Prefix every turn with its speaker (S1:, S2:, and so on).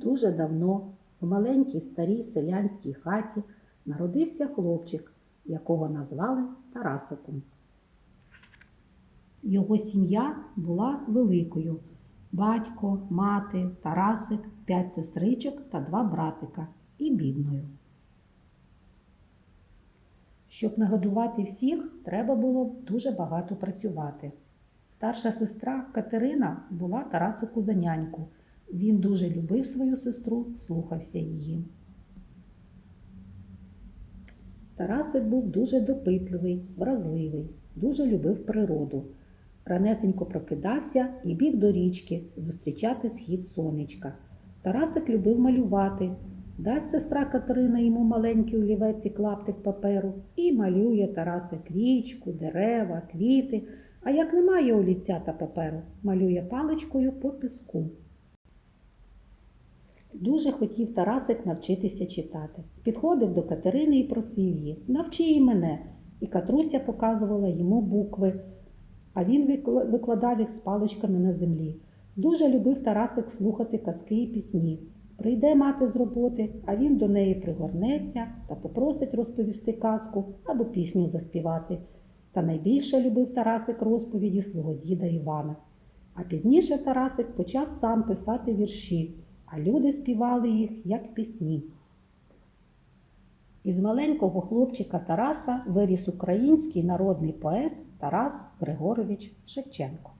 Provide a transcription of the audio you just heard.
S1: Дуже давно в маленькій старій селянській хаті народився хлопчик, якого назвали Тарасиком. Його сім'я була великою: батько, мати, Тарасик, п'ять сестричок та два братика і бідною. Щоб нагодувати всіх, треба було дуже багато працювати. Старша сестра Катерина була Тарасику за няньку. Він дуже любив свою сестру, слухався її. Тарасик був дуже допитливий, вразливий, дуже любив природу. Ранесенько прокидався і біг до річки зустрічати схід сонечка. Тарасик любив малювати. Дасть сестра Катерина йому маленький олівець і клаптик паперу і малює Тарасик річку, дерева, квіти. А як немає олівця та паперу, малює паличкою по піску. Дуже хотів Тарасик навчитися читати. Підходив до Катерини і просив її навчи і мене. І Катруся показувала йому букви, а він викладав їх з паличками на землі. Дуже любив Тарасик слухати казки і пісні. Прийде мати з роботи, а він до неї пригорнеться та попросить розповісти казку або пісню заспівати. Та найбільше любив Тарасик розповіді свого діда Івана. А пізніше Тарасик почав сам писати вірші, а люди співали їх як пісні. Із маленького хлопчика Тараса виріс український народний поет Тарас Григорович Шевченко.